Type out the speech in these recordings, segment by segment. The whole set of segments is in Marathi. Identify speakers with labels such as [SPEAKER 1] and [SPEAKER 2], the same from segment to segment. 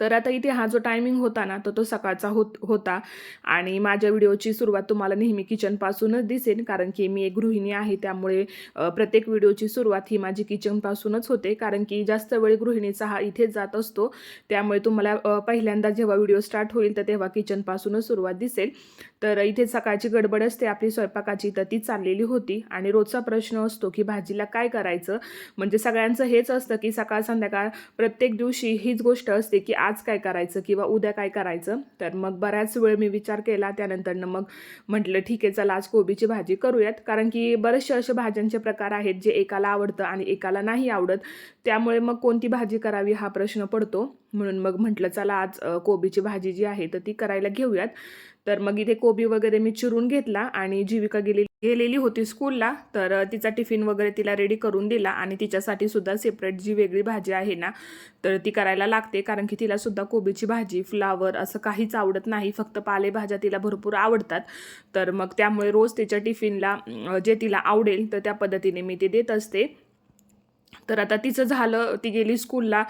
[SPEAKER 1] तर आता इथे हा जो टायमिंग होता ना तो तो सकाळचा होत होता. आणि माझ्या व्हिडिओची सुरुवात तुम्हाला नेहमी किचनपासूनच दिसेल कारण की मी एक गृहिणी आहे त्यामुळे प्रत्येक व्हिडिओची सुरुवात ही माझी किचनपासूनच होते. कारण की जास्त वेळ गृहिणीचा हा इथेच जात असतो. त्यामुळे तुम्हाला पहिल्यांदा जेव्हा व्हिडिओ स्टार्ट होईल तर तेव्हा किचनपासूनच सुरुवात दिसेल. तर इथे सकाळची गडबड असते आपली स्वयंपाकाची तर ती चाललेली होती. आणि रोजचा प्रश्न असतो की भाजीला काय करायचं? म्हणजे सगळ्यांचं हेच असतं की सकाळ संध्याकाळ प्रत्येक दिवशी हीच गोष्ट असते की आज काय करायचं किंवा उद्या काय करायचं? तर मग बऱ्याच वेळ मी विचार केला. त्यानंतरनं मग म्हटलं ठीक आहे चला आज कोबीची भाजी करूयात. कारण की बरेचसे असे भाज्यांचे प्रकार आहेत जे एकाला आवडतं आणि एकाला नाही आवडत. त्यामुळे मग कोणती भाजी करावी हा प्रश्न पडतो. म्हणून मग म्हटलं चला आज कोबीची भाजी जी आहे तर ती करायला घेऊयात. तर मग इथे कोबी वगैरे मी चिरून घेतला आणि जीविका गेलेली गेलेली होती स्कूलला तर तिचा टिफिन वगैरे तिला रेडी करून दिला आणि तिच्यासाठी सुद्धा सेपरेट जी वेगळी भाजी आहे ना तर ती करायला लागते. कारण की तिला सुद्धा कोबीची भाजी फ्लावर असं काहीच आवडत नाही. फक्त पालेभाज्या तिला भरपूर आवडतात. तर मग त्यामुळे रोज तिच्या टिफिनला जे तिला आवडेल तर त्या पद्धतीने मी ते देत असते. तर आता तिचं झालं ती गेली स्कूलला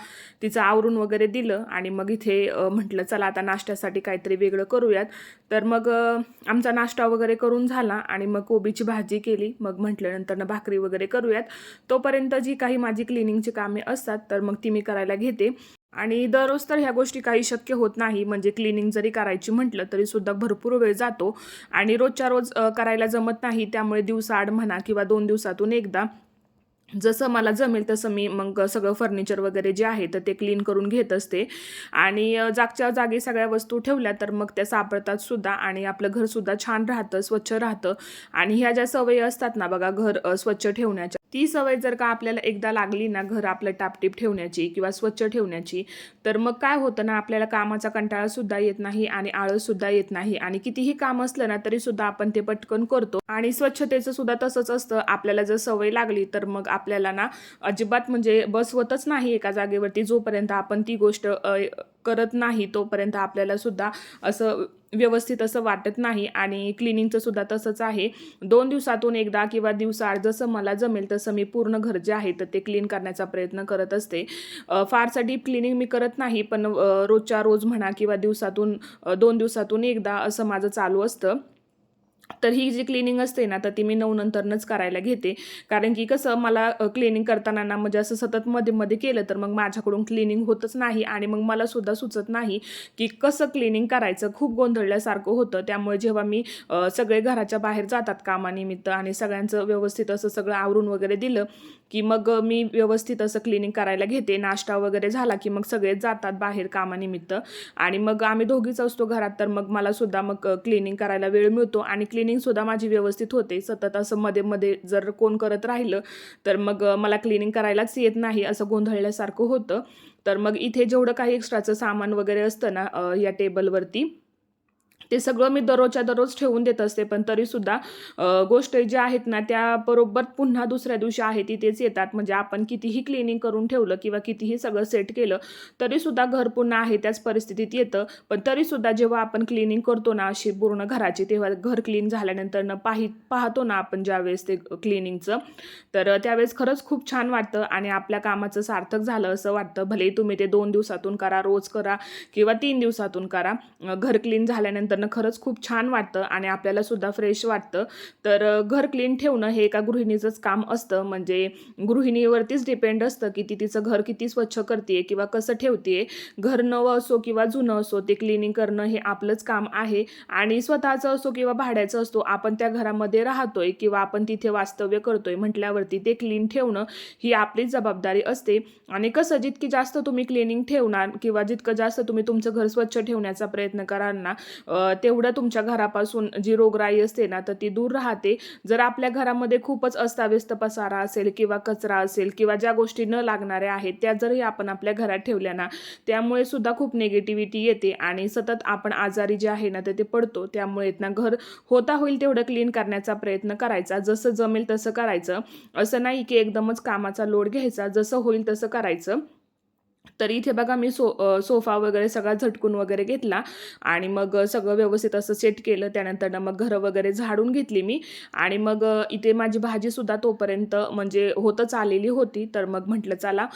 [SPEAKER 1] तिचं आवरून वगैरे दिलं आणि मग इथे म्हटलं चला आता नाश्त्यासाठी काहीतरी वेगळं करूयात. तर मग आमचा नाश्ता वगैरे करून झाला आणि मग कोबीची भाजी केली. मग म्हटलं भाकरी वगैरे करूयात. तोपर्यंत जी काही माझी क्लिनिंगची कामे असतात तर मग ती मी करायला घेते. आणि दररोज तर ह्या गोष्टी काही शक्य होत नाही. म्हणजे क्लिनिंग जरी करायची म्हटलं तरी सुद्धा भरपूर वेळ जातो. आणि रोजच्या रोज करायला जमत नाही. त्यामुळे दिवसाआड म्हणा किंवा दोन दिवसातून एकदा जसं मला जमेल तसं मी मग सगळं फर्निचर वगैरे जे आहे तर ते क्लीन करून घेत असते. आणि जागच्या जागी सगळ्या वस्तू ठेवल्या तर मग त्या सापडतात सुद्धा आणि आपलं घरसुद्धा छान राहतं स्वच्छ राहतं. आणि ह्या ज्या सवयी असतात ना बघा घर स्वच्छ ठेवण्याच्या ती सवय जर का आपल्याला एकदा लागली ना घर आपलं टापटीप ठेवण्याची किंवा स्वच्छ ठेवण्याची तर मग काय होतं ना आपल्याला कामाचा कंटाळासुद्धा येत नाही आणि आळससुद्धा येत नाही. आणि कितीही काम असलं ना तरीसुद्धा आपण ते पटकन करतो. आणि स्वच्छतेचं सुद्धा तसंच असतं. आपल्याला जर सवय लागली तर मग आपल्याला ना अजिबात म्हणजे बसवतच नाही एका जागेवरती. जोपर्यंत आपण ती गोष्ट करत नाही तोपर्यंत आपल्याला सुद्धा असं व्यवस्थित असं वाटत नाही आणि क्लिनिंगचं सुद्धा तसंच आहे. दोन दिवसातून एकदा किंवा दिवसाआड जसं मला जमेल तसं मी पूर्ण घर जे आहे तर ते क्लीन करण्याचा प्रयत्न करत असते. अ, फारसं डीप क्लिनिंग मी करत नाही पण रोजच्या रोज म्हणा किंवा दिवसातून दोन दिवसातून एकदा असं माझं चालू असतं. तर ही जी क्लिनिंग असते ना तर ती मी नऊ नंतरनंच करायला घेते. कारण की कसं मला क्लिनिंग करताना ना म्हणजे असं सतत मध्ये मध्ये केलं तर मग माझ्याकडून क्लिनिंग होतच नाही आणि मग मला सुद्धा सुचत नाही की कसं क्लिनिंग करायचं. खूप गोंधळल्यासारखं होतं. त्यामुळे जेव्हा मी सगळे घराच्या बाहेर जातात कामानिमित्त आणि सगळ्यांचं व्यवस्थित असं सगळं आवरून वगैरे दिलं की मग मी व्यवस्थित असं क्लिनिंग करायला घेते. नाश्ता वगैरे झाला की मग सगळेच जातात बाहेर कामानिमित्त आणि मग आम्ही दोघीच असतो घरात तर मग मला सुद्धा मग क्लिनिंग करायला वेळ मिळतो आणि क्लिनिंग सुद्धा माझी व्यवस्थित होते. सतत असं मध्ये मध्ये जर कोण करत राहिलं तर मग मला क्लिनिंग करायलाच येत नाही असं गोंधळल्यासारखं होतं. तर मग इथे जेवढं काही एक्स्ट्राचं सामान वगैरे असतं ना या टेबलवरती ते सगळं मी दररोजच्या दररोज ठेवून देत असते पण तरीसुद्धा गोष्ट ज्या आहेत ना त्या बरोबर पुन्हा दुसऱ्या दिवशी आहे तिथेच येतात. म्हणजे आपण कितीही क्लिनिंग करून ठेवलं किंवा कितीही सगळं सेट केलं तरीसुद्धा घर पुन्हा आहे त्याच परिस्थितीत येतं. पण तरीसुद्धा जेव्हा आपण क्लिनिंग करतो ना अशी पूर्ण घराची तेव्हा घर क्लीन झाल्यानंतर न पाहि पाहतो ना आपण ज्यावेळेस ते क्लिनिंगचं तर त्यावेळेस खरंच खूप छान वाटतं आणि आपल्या कामाचं सार्थक झालं असं वाटतं. भलेही तुम्ही ते दोन दिवसातून करा रोज करा किंवा तीन दिवसातून करा घर क्लीन झाल्यानंतर खरंच खूप छान वाटतं आणि आपल्याला सुद्धा फ्रेश वाटतं. तर घर क्लीन ठेवणं हे एका गृहिणीचंच काम असतं. म्हणजे गृहिणीवरतीच डिपेंड असतं की ती तिचं घर किती स्वच्छ करते किंवा कसं ठेवते घर नवं असो किंवा जुनं असो ते क्लिनिंग करणं हे आपलंच काम आहे. आणि स्वतःचं असो किंवा भाड्याचं असतो आपण त्या घरामध्ये राहतोय किंवा आपण तिथे वास्तव्य करतोय म्हटल्यावरती ते क्लीन ठेवणं ही आपलीच जबाबदारी असते. आणि कसं जितकी जास्त तुम्ही क्लिनिंग ठेवणार किंवा जितकं जास्त तुम्ही तुमचं घर स्वच्छ ठेवण्याचा प्रयत्न कराल ना तेवढं तुमच्या घरापासून जी रोगराई असते ना तर ती दूर राहते. जर आपल्या घरामध्ये खूपच अस्ताव्यस्त पसारा असेल किंवा कचरा असेल किंवा ज्या गोष्टी न लागणाऱ्या आहेत त्या जरही आपण आपल्या घरात ठेवल्या ना त्यामुळे सुद्धा खूप निगेटिव्हिटी येते आणि सतत आपण आजारी जे आहे ना तर ते पडतो. त्यामुळे ना घर होता होईल तेवढं क्लीन करण्याचा प्रयत्न करायचा. जसं जमेल तसं करायचं. असं नाही की एकदमच कामाचा लोड घ्यायचा. जसं होईल तसं करायचं. तर इथे बघा मी सो सोफा वगैरे सगळा झटकून वगैरे घेतला. आणि मग सगळं व्यवस्थित असं सेट केलं. त्यानंतर मग घरं वगैरे झाडून घेतली मी. आणि मग इथे माझी भाजीसुद्धा तोपर्यंत म्हणजे होतच आलेली होती. तर मग म्हटलं चला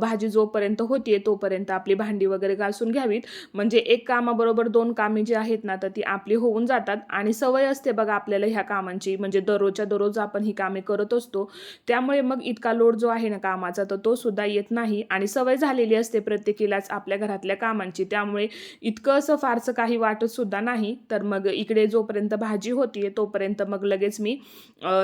[SPEAKER 1] भाजी जोपर्यंत होतीये तोपर्यंत आपली भांडी वगैरे घासून घ्यावीत. म्हणजे एक कामाबरोबर दोन कामे जी आहेत ना तर ती आपली होऊन जातात. आणि सवय असते बघा आपल्याला ह्या कामांची. म्हणजे दररोजच्या दररोज आपण ही कामे करत असतो. त्यामुळे मग इतका लोड जो आहे ना कामाचा तर तो सुद्धा येत नाही. आणि सवय झालेली असते प्रत्येकीलाच आपल्या घरातल्या कामांची. त्यामुळे इतकं असं फारसं काही वाटतसुद्धा नाही. तर मग इकडे जोपर्यंत भाजी होतीये तोपर्यंत मग लगेच मी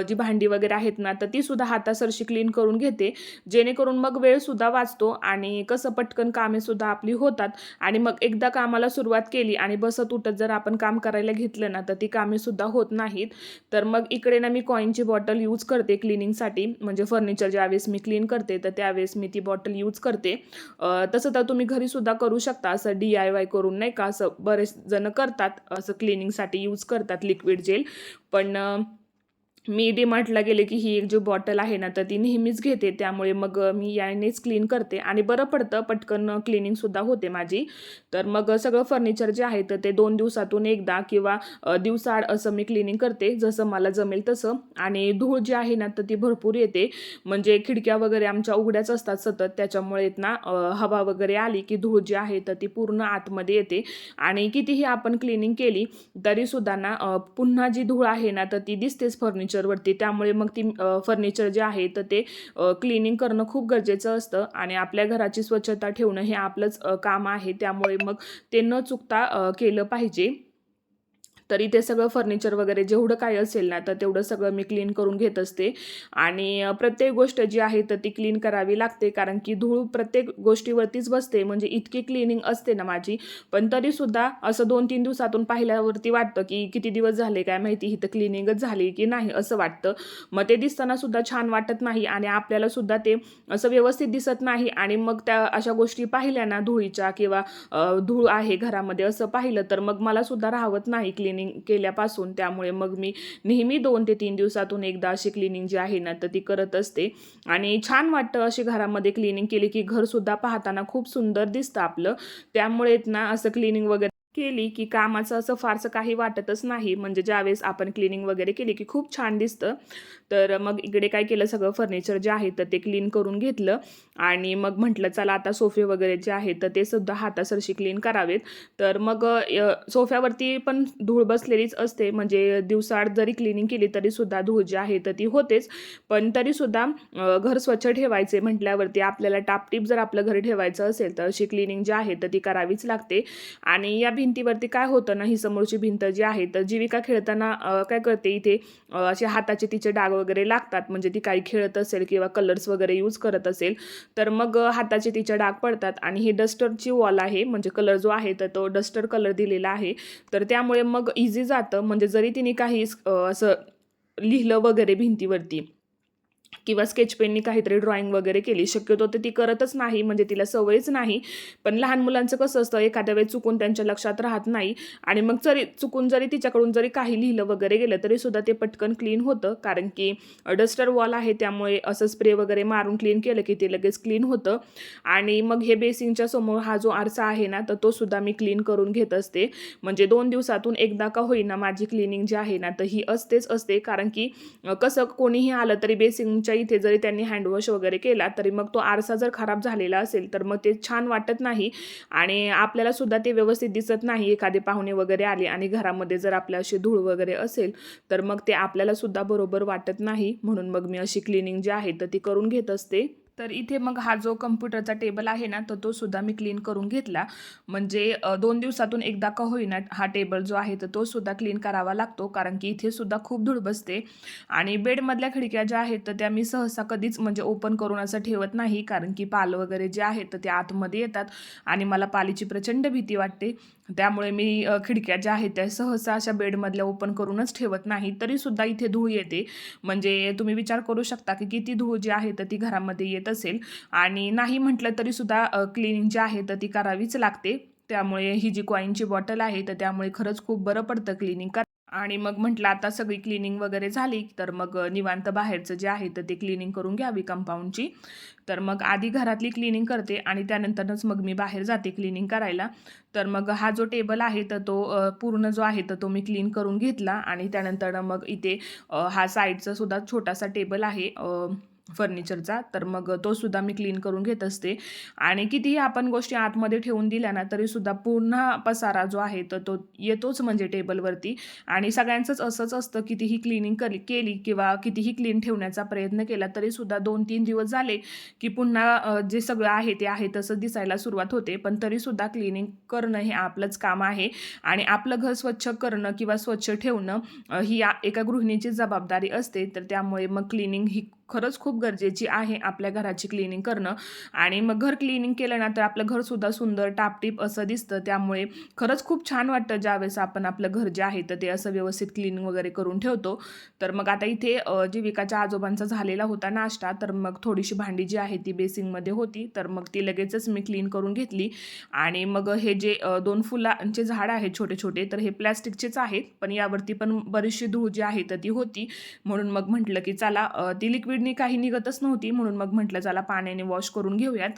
[SPEAKER 1] जी भांडी वगैरे आहेत ना तर तीसुद्धा हातासरशी क्लीन करून घेते. जेणेकरून मग वेळसुद्धा वाचतो आणि कसं पटकन कामेसुद्धा आपली होतात. आणि मग एकदा कामाला सुरुवात केली आणि बसत उठत जर आपण काम करायला घेतलं ना तर ती कामेसुद्धा होत नाहीत. तर मग इकडे ना मी कॉईनची बॉटल यूज करते क्लिनिंगसाठी म्हणजे फर्निचर ज्यावेळेस मी क्लीन करते तर त्यावेळेस मी ती बॉटल यूज करते. तसं तर तुम्ही घरी सुद्धा करू शकता असं डी आय वाय करून नाही का? असं बरेच जण करतात असं क्लिनिंगसाठी यूज करतात लिक्विड जेल पण मी डीमार्टला गेले की ही एक जी बॉटल आहे ना तर ती नेहमीच घेते. त्यामुळे मग मी यानेच क्लीन करते. आणि बरं पडतं पटकन क्लिनिंगसुद्धा होते माझी. तर मग सगळं फर्निचर जे आहे तर ते दोन दिवसातून एकदा किंवा दिवसाआड असं मी क्लिनिंग करते जसं मला जमेल तसं. आणि धूळ जी आहे ना तर ती भरपूर येते. म्हणजे खिडक्या वगैरे आमच्या उघड्याच असतात सतत. त्याच्यामुळे ना हवा वगैरे आली की धूळ जी आहे तर ती पूर्ण आतमध्ये येते. आणि कितीही आपण क्लिनिंग केली तरीसुद्धा ना पुन्हा जी धूळ आहे ना तर ती दिसतेच फर्निचर फर्निचरवरती त्यामुळे मग ती फर्निचर जे आहे तर ते क्लिनिंग करणं खूप गरजेचं असतं. आणि आपल्या घराची स्वच्छता ठेवणं हे आपलंच काम आहे. त्यामुळे मग ते न चुकता केलं पाहिजे. तर इथे सगळं फर्निचर वगैरे जेवढं काय असेल ना तर तेवढं सगळं मी क्लीन करून घेत असते. आणि प्रत्येक गोष्ट जी आहे तर ती क्लीन करावी लागते. कारण की धूळ प्रत्येक गोष्टीवरतीच बसते. म्हणजे इतकी क्लिनिंग असते ना माझी. पण तरीसुद्धा असं दोन तीन दिवसातून पाहिल्यावरती वाटतं की किती दिवस झाले काय माहिती ही तर क्लिनिंगच झाली की नाही असं वाटतं. मग ते दिसताना सुद्धा छान वाटत नाही आणि आपल्याला सुद्धा ते असं व्यवस्थित दिसत नाही. आणि मग त्या अशा गोष्टी पाहिल्या ना धुळीच्या किंवा धूळ आहे घरामध्ये असं पाहिलं तर मग मला सुद्धा राहवत नाही क्लिनिंग केल्यापासून त्यामुळे मग मी नेहमी दोन ते तीन दिवसातून एकदा अशी क्लिनिंग जी आहे ना तर ती करत असते. आणि छान वाटतं अशी घरामध्ये क्लिनिंग केली की घरसुद्धा पाहताना खूप सुंदर दिसतं आपलं. त्यामुळे ना असं क्लिनिंग वगैरे केली की कामाचं असं फारसं काही वाटतच नाही. म्हणजे ज्यावेळेस आपण क्लिनिंग वगैरे केली की खूप छान दिसतं. तर मग इकडे काय केलं सगळं फर्निचर जे आहे तर ते क्लीन करून घेतलं. आणि मग म्हटलं चला आता सोफे वगैरे जे आहेत तर ते सुद्धा हातासरशी क्लीन करावेत. तर मग सोफ्यावरती पण धूळ बसलेलीच असते. म्हणजे दिवसाआड जरी क्लिनिंग केली तरीसुद्धा धूळ जी आहे तर ती होतेच. पण तरीसुद्धा घर स्वच्छ ठेवायचे म्हटल्यावरती आपल्याला टापटीप जर आपलं घर ठेवायचं असेल तर अशी क्लिनिंग जी आहे तर ती करावीच लागते. आणि या भिंतीवरती काय होतं ना ही समोरची भिंत जी आहे तर जीविका खेळताना काय करते इथे असे हाताचे तिचे डाग वगैरे लागतात. म्हणजे ती काही खेळत असेल किंवा कलर्स वगैरे यूज करत असेल तर मग हाताचे तिचे डाग पडतात. आणि हे डस्टरची वॉल आहे म्हणजे कलर जो आहे तर तो डस्टर कलर दिलेला आहे. तर त्यामुळे मग इझी जातं. म्हणजे जरी तिने काही असं लिहिलं वगैरे भिंतीवरती किंवा स्केच पेननी काहीतरी ड्रॉइंग वगैरे केली. शक्यतो तर ती करतच नाही म्हणजे तिला सवयच नाही. पण लहान मुलांचं कसं असतं एखाद्या वेळेस चुकून त्यांच्या लक्षात राहत नाही. आणि मग जरी चुकून जरी तिच्याकडून जरी काही लिहिलं वगैरे गेलं तरी सुद्धा ते पटकन क्लीन होतं. कारण की डस्टर वॉल आहे त्यामुळे असं स्प्रे वगैरे मारून क्लीन केलं की ते लगेच क्लीन होतं. आणि मग हे बेसिंगच्या समोर हा जो आरसा आहे ना तर तो सुद्धा मी क्लीन करून घेत असते. म्हणजे दोन दिवसातून एकदा का होईना माझी क्लिनिंग जी आहे ना तर ही असतेच असते. कारण की कसं कोणीही आलं तरी तुमच्या इथे जरी त्यांनी हँडवॉश वगैरे केला तरी मग तो आरसा जर खराब झालेला असेल तर मग ते छान वाटत नाही. आणि आपल्याला सुद्धा ते व्यवस्थित दिसत नाही एखादे पाहुणे वगैरे आले आणि घरामध्ये जर आपल्या अशी धूळ वगैरे असेल तर मग ते आपल्याला सुद्धा बरोबर वाटत नाही. म्हणून मग मी अशी क्लिनिंग जी आहे तर ती करून घेत असते. तर इथे मग हा जो कम्प्युटरचा टेबल आहे ना तर तो सुद्धा मी क्लीन करून घेतला. म्हणजे दोन दिवसातून एकदा का होईना हा टेबल जो आहे तर तो सुद्धा क्लीन करावा लागतो. कारण की इथे सुद्धा खूप धूळ बसते. आणि बेडमधल्या खिडक्या ज्या आहेत तर त्या मी सहसा कधीच म्हणजे ओपन करून असं ठेवत नाही. कारण की पाल वगैरे जे आहेत तर ते आतमध्ये येतात. आणि मला पालीची प्रचंड भीती वाटते. त्यामुळे मी खिडक्या ज्या आहेत त्या सहसा अशा बेडमधल्या ओपन करूनच ठेवत नाही. तरीसुद्धा इथे धूळ येते. म्हणजे तुम्ही विचार करू शकता की किती धूळ जी आहे तर ती घरामध्ये येत असेल. आणि नाही म्हटलं तरीसुद्धा क्लिनिंग जी आहे तर ती करावीच लागते. त्यामुळे ही जी कॉईनची बॉटल आहे तर त्यामुळे खरंच खूप बरं पडतं क्लिनिंग. कर आणि मग म्हटलं आता सगळी क्लिनिंग वगैरे झाली तर मग निवांत बाहेरचं जे आहे तर ते क्लिनिंग करून घ्यावी कंपाऊंडची तर मग आधी घरातली क्लिनिंग करते आणि त्यानंतरच मग मी बाहेर जाते क्लिनिंग करायला. तर मग हा जो टेबल आहे तर तो पूर्ण जो आहे तर तो मी क्लीन करून घेतला आणि त्यानंतर मग इथे हा साईडचा सुद्धा छोटासा टेबल आहे फर्निचरचा तर मग तो सुद्धा मी क्लीन करून घेत असते. आणि कितीही आपण गोष्टी आतमध्ये ठेवून दिल्या ना तरीसुद्धा पुन्हा पसारा जो आहे तर तो येतोच म्हणजे टेबलवरती. आणि सगळ्यांचंच असंच असतं कितीही क्लिनिंग करी केली किंवा कितीही क्लीन ठेवण्याचा प्रयत्न केला तरीसुद्धा दोन तीन दिवस झाले की पुन्हा जे सगळं आहे ते आहे तसं दिसायला सुरुवात होते. पण तरीसुद्धा क्लिनिंग करणं हे आपलंच काम आहे. आणि आपलं घर स्वच्छ करणं किंवा स्वच्छ ठेवणं ही एका गृहिणीची जबाबदारी असते. तर त्यामुळे मग क्लिनिंग ही खरंच खूप गरजेची आहे आपल्या घराची क्लिनिंग करणं. आणि मग घर क्लिनिंग केलं ना तर आपलं घरसुद्धा सुंदर टापटीप असं दिसतं. त्यामुळे खरंच खूप छान वाटतं ज्यावेळेस आपण आपलं घर जे आहे तर ते असं व्यवस्थित क्लिनिंग वगैरे करून ठेवतो. तर मग आता इथे जीविकाच्या आजोबांचा झालेला होता नाश्ता. तर मग थोडीशी भांडी जी आहे ती बेसिंगमध्ये होती. तर मग ती लगेचच मी क्लीन करून घेतली. आणि मग हे जे दोन फुलांचे झाड आहेत छोटे छोटे तर हे प्लॅस्टिकचेच आहेत. पण यावरती पण बरीचशी धूळ जी आहे तर ती होती. म्हणून मग म्हटलं की चला ती लिक्विड लिक्विडनी काही निघतच नव्हती म्हणून मग म्हटलं चला पाण्याने वॉश करून घेऊयात.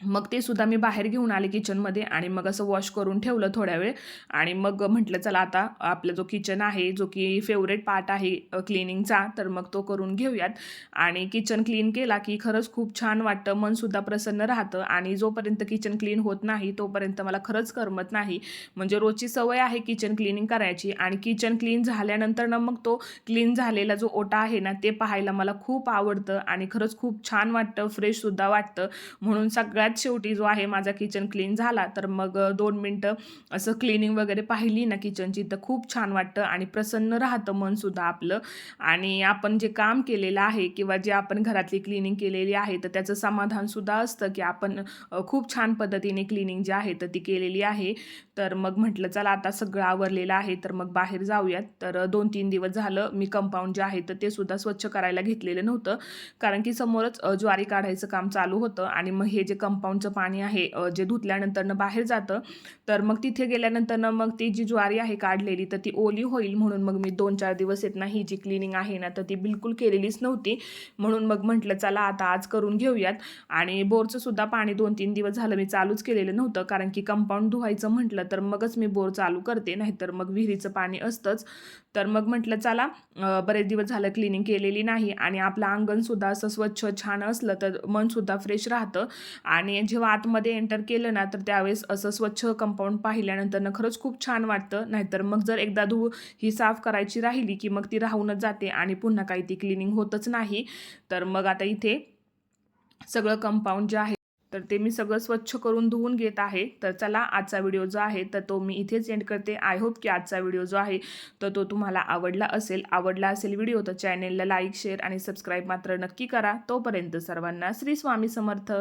[SPEAKER 1] मग ते सुद्धा मी बाहेर घेऊन आले किचनमध्ये आणि मग असं वॉश करून ठेवलं थोड्या वेळ. आणि मग म्हटलं चला आता आपला जो किचन आहे जो की फेवरेट पार्ट आहे क्लिनिंगचा तर मग तो करून घेऊयात. आणि किचन क्लीन केला की खरंच खूप छान वाटतं मनसुद्धा प्रसन्न राहतं आणि जोपर्यंत किचन क्लीन होत नाही तोपर्यंत मला खरंच करमत नाही. म्हणजे रोजची सवय आहे किचन क्लिनिंग करायची आणि किचन क्लीन झाल्यानंतर ना मग तो क्लीन झालेला जो ओटा आहे ना ते पाहायला मला खूप आवडतं आणि खरंच खूप छान वाटतं फ्रेशसुद्धा वाटतं. म्हणून सगळ्या सगळ्यात शेवटी जो आहे माझा किचन क्लीन झाला. तर मग दोन मिनटं असं क्लिनिंग वगैरे पाहिली ना किचनची तर खूप छान वाटतं आणि प्रसन्न राहतं मनसुद्धा आपलं. आणि आपण जे काम केलेलं आहे किंवा जे आपण घरातली क्लिनिंग केलेली आहे तर त्याचं समाधानसुद्धा असतं की आपण खूप छान पद्धतीने क्लिनिंग जी आहे तर ती केलेली आहे. तर मग म्हटलं चला आता सगळं आवरलेलं आहे तर मग बाहेर जाऊयात. तर दोन तीन दिवस झालं मी कंपाऊंड जे आहे तर ते सुद्धा स्वच्छ करायला घेतलेलं नव्हतं. कारण की समोरच ज्वारी काढायचं काम चालू होतं आणि मग हे जे कंपाऊंडचं पाणी आहे जे धुतल्यानंतरनं बाहेर जातं. तर मग तिथे गेल्यानंतरनं मग ती जी ज्वारी आहे काढलेली तर ती ओली होईल म्हणून मग मी दोन चार दिवस येत नाही ही जी क्लिनिंग आहे ना तर ती बिलकुल केलेलीच नव्हती. म्हणून मग म्हटलं चला आता आज करून घेऊयात. आणि बोरचं सुद्धा पाणी दोन तीन दिवस झालं मी चालूच केलेलं नव्हतं कारण की कंपाऊंड धुवायचं म्हटलं तर मगच मी बोर चालू करते नाहीतर मग विहिरीचं पाणी असतंच. तर मग म्हटलं चला बरेच दिवस झालं क्लिनिंग केलेली नाही आणि आपलं अंगणसुद्धा असं स्वच्छ छान असलं तर मनसुद्धा फ्रेश राहतं. आणि जेव्हा आतमध्ये एंटर केलं ना तर त्यावेळेस असं स्वच्छ कंपाऊंड पाहिल्यानंतर ना खरंच खूप छान वाटतं. नाहीतर मग जर एकदा धू ही साफ करायची राहिली की मग ती राहूनच जाते आणि पुन्हा काही ती क्लिनिंग होतच नाही. तर मग आता इथे सगळं कंपाऊंड जे आहे तर ते मी सगळं स्वच्छ करून धुवून घेत आहे. तर चला आजचा व्हिडिओ जो आहे तर तो मी इथेच एंड करते. आय होप की आजचा व्हिडिओ जो आहे तर तो तुम्हाला आवडला असेल. आवडला असेल व्हिडिओ तर चॅनेलला लाईक शेअर आणि सबस्क्राईब मात्र नक्की करा. तोपर्यंत सर्वांना श्री स्वामी समर्थ.